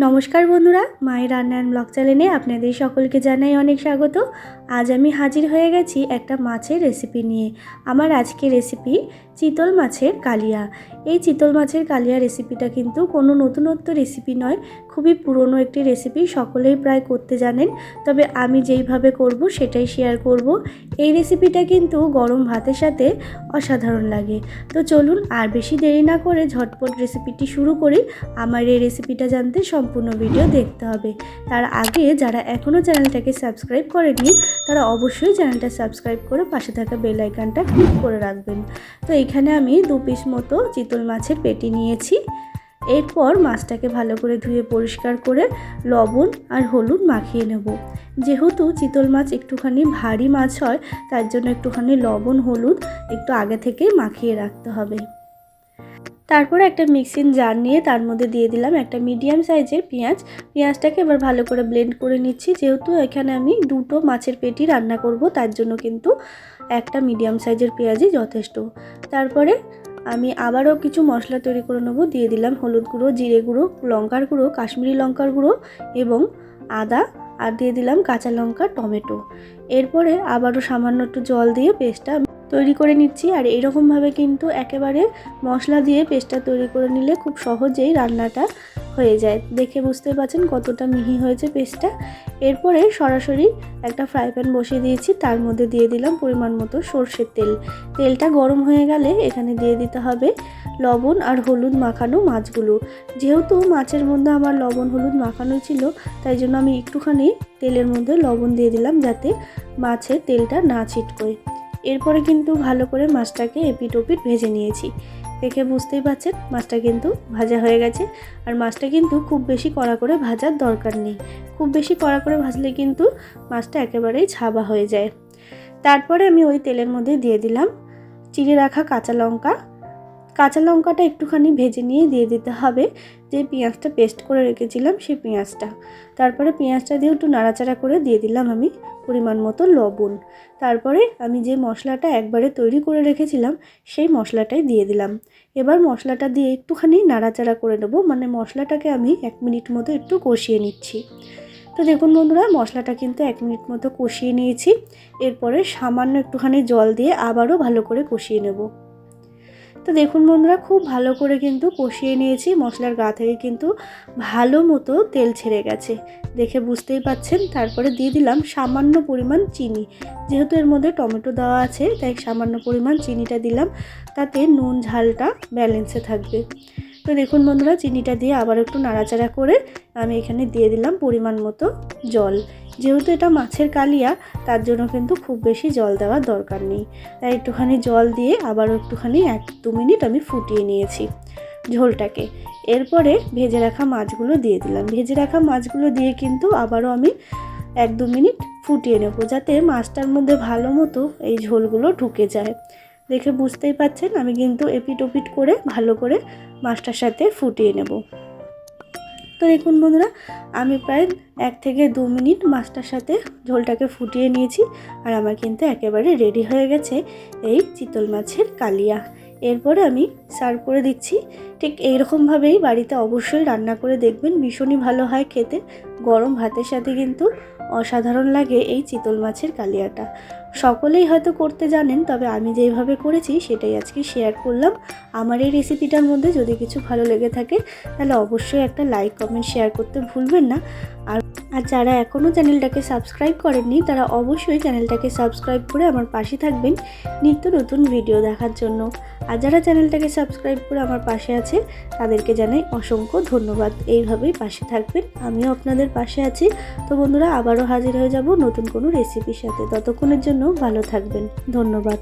নমস্কার বন্ধুরা মায়ের রান্নার ব্লগ চ্যানেলে আপনাদের সকলকে জানাই অনেক স্বাগত। আজ আমি হাজির হয়ে গেছি একটা মাছের রেসিপি নিয়ে। আমার আজকের রেসিপি চিতল মাছের কালিয়া। এই চিতল মাছের কালিয়া রেসিপিটা কিন্তু কোনো নতুনত্ব রেসিপি নয় খুবই পুরনো একটি রেসিপি সকলেই প্রায় করতে জানেন। তবে আমি যেইভাবে করব, সেটাই শেয়ার করব। এই রেসিপিটা কিন্তু গরম ভাতের সাথে অসাধারণ লাগে। তো চলুন আর বেশি দেরি না করে ঝটপট রেসিপিটি শুরু করি। আমার এই রেসিপিটা জানতে সম্পূর্ণ ভিডিও দেখতে হবে। তার আগে যারা এখনও চ্যানেলটাকে সাবস্ক্রাইব করেনি, তারা অবশ্যই চ্যানেলটা সাবস্ক্রাইব করে পাশে থাকা বেল আইকনটা ক্লিক করে রাখবেন। তো এখানে আমি দু পিস মতো চিতল মাছের পেটি নিয়েছি। এরপর মাছটাকে ভালো করে ধুয়ে পরিষ্কার করে লবণ আর হলুদ মাখিয়ে নেব। যেহেতু চিতল মাছ একটুখানি ভারী মাছ হয়, তার জন্য একটুখানি লবণ, হলুদ একটু আগে থেকেই মাখিয়ে রাখতে হবে। তারপরে একটা মিক্সিং জার নিয়ে তার মধ্যে দিয়ে দিলাম একটা মিডিয়াম সাইজের পেঁয়াজ। পেঁয়াজটাকে এবার ভালো করে ব্লেন্ড করে নিচ্ছি। যেহেতু এখানে আমি দুটো মাছের পেটি রান্না করব, তার জন্য কিন্তু একটা মিডিয়াম সাইজের পেঁয়াজই যথেষ্ট। তারপরে আমি আবারও কিছু মশলা তৈরি করে নেব। দিয়ে দিলাম হলুদ গুঁড়ো, জিরে গুঁড়ো, লঙ্কার গুঁড়ো, কাশ্মীরি লঙ্কার গুঁড়ো এবং আদা। আর দিয়ে দিলাম কাঁচা লঙ্কা, টমেটো। এরপরে আবারও সামান্য একটু জল দিয়ে পেস্টটা তৈরি করে নিচ্ছি। আর এরকমভাবে কিন্তু একেবারে মশলা দিয়ে পেস্টটা তৈরি করে নিলে খুব সহজেই রান্নাটা হয়ে যায়। দেখে বুঝতে পারছেন কতটা মিহি হয়েছে পেস্টটা। এরপরে সরাসরি একটা ফ্রাই প্যান বসিয়ে দিয়েছি। তার মধ্যে দিয়ে দিলাম পরিমাণ মতো সর্ষের তেল। তেলটা গরম হয়ে গেলে এখানে দিয়ে দিতে হবে লবণ আর হলুদ মাখানো মাছগুলো। যেহেতু মাছের মধ্যে আমার লবণ হলুদ মাখানো ছিল, তাই জন্য আমি একটুখানি তেলের মধ্যে লবণ দিয়ে দিলাম যাতে মাছের তেলটা না ছিটকোয়। এরপরে কিন্তু ভালো করে মাছটাকে এপিট ওপিট ভেজে নিয়েছি। দেখে বুঝতেই পারছেন, মাছটা কিন্তু ভাজা হয়ে গেছে। আর মাছটা কিন্তু খুব বেশি কড়া করে ভাজার দরকার নেই। খুব বেশি কড়া করে ভাজলে কিন্তু মাছটা একেবারেই ছাবা হয়ে যায়। তারপরে আমি ওই তেলের মধ্যে দিয়ে দিলাম চিড়ে রাখা কাঁচা লঙ্কা কাঁচা লঙ্কাটা একটুখানি ভেজে নিয়ে দিয়ে দিতে হবে। যে পেঁয়াজটা পেস্ট করে রেখেছিলাম সেই পেঁয়াজটা। তারপরে পেঁয়াজটা দিয়ে একটু নাড়াচাড়া করে দিয়ে দিলাম আমি পরিমাণ মতো লবণ। তারপরে আমি যে মশলাটা একবারে তৈরি করে রেখেছিলাম সেই মশলাটাই দিয়ে দিলাম। এবার মশলাটা দিয়ে একটুখানি নাড়াচাড়া করে নেব মানে মশলাটাকে আমি এক মিনিট মতো একটু কষিয়ে নিচ্ছি। তো দেখুন বন্ধুরা, মশলাটা কিন্তু এক মিনিট মতো কষিয়ে নিয়েছি। এরপরে সামান্য একটুখানি জল দিয়ে আবারও ভালো করে কষিয়ে নেব। তো দেখুন বন্ধুরা, খুব ভালো করে কিন্তু কষিয়ে নিয়েছি। মশলার গা থেকে কিন্তু ভালো মতো তেল ছেড়ে গেছে। দেখে বুঝতেই পাচ্ছেন, তারপরে দিয়ে দিলাম সামান্য পরিমাণ চিনি। যেহেতু এর মধ্যে টমেটো দেওয়া আছে, তাই সামান্য পরিমাণ চিনিটা দিলাম। তাতে নুন, ঝালটা ব্যালেন্সে থাকবে। তো দেখুন বন্ধুরা, চিনিটা দিয়ে আবার একটু নাড়াচাড়া করে আমি এখানে দিয়ে দিলাম পরিমাণ মতো জল। যেহেতু এটা মাছের কালিয়া, তার জন্য কিন্তু খুব বেশি জল দেওয়ার দরকার নেই। তাই একটুখানি জল দিয়ে আবারও একটুখানি এক দু মিনিট আমি ফুটিয়ে নিয়েছি ঝোলটাকে। এরপরে ভেজে রাখা মাছগুলো দিয়ে দিলাম। ভেজে রাখা মাছগুলো দিয়ে কিন্তু আবারও আমি এক দু মিনিট ফুটিয়ে নেব যাতে মাছটার মধ্যে ভালো মতো এই ঝোলগুলো ঢুকে যায়। দেখে বুঝতেই পাচ্ছেন আমি কিন্তু এপিট ওপিট করে ভালো করে মাছটার সাথে ফুটিয়ে নেব। তো দেখুন বন্ধুরা, আমি প্রায় এক থেকে দু মিনিট মাছটার সাথে ঝোলটাকে ফুটিয়ে নিয়েছি আর আমার কিন্তু একেবারে রেডি হয়ে গেছে এই চিতল মাছের কালিয়া। এরপরে আমি সার্ভ করে দিচ্ছি। ঠিক এইরকমভাবেই বাড়িতে অবশ্যই রান্না করে দেখবেন, ভীষণই ভালো হয় খেতে। গরম ভাতের সাথে কিন্তু অসাধারণ লাগে এই চিতল মাছের কালিয়াটা। সকলেই হয়তো করতে জানেন, তবে আমি যেভাবে করেছি সেটাই আজকে শেয়ার করলাম। আমার এই রেসিপিটার মধ্যে যদি কিছু ভালো লেগে থাকে, তাহলে অবশ্যই একটা লাইক কমেন্ট শেয়ার করতে ভুলবেন না। আর আর যারা এখনও চ্যানেলটাকে সাবস্ক্রাইব করেননি, তারা অবশ্যই চ্যানেলটাকে সাবস্ক্রাইব করে আমার পাশে থাকবেন নিত্য নতুন ভিডিও দেখার জন্য। আর যারা চ্যানেলটাকে সাবস্ক্রাইব করে আমার পাশে আছে, তাদেরকে জানাই অসংখ্য ধন্যবাদ। এইভাবেই পাশে থাকবেন, আমিও আপনাদের পাশে আছি। তো বন্ধুরা, আবারও হাজির হয়ে যাব নতুন কোনো রেসিপির সাথে। ততক্ষণের জন্য ভালো থাকবেন। ধন্যবাদ।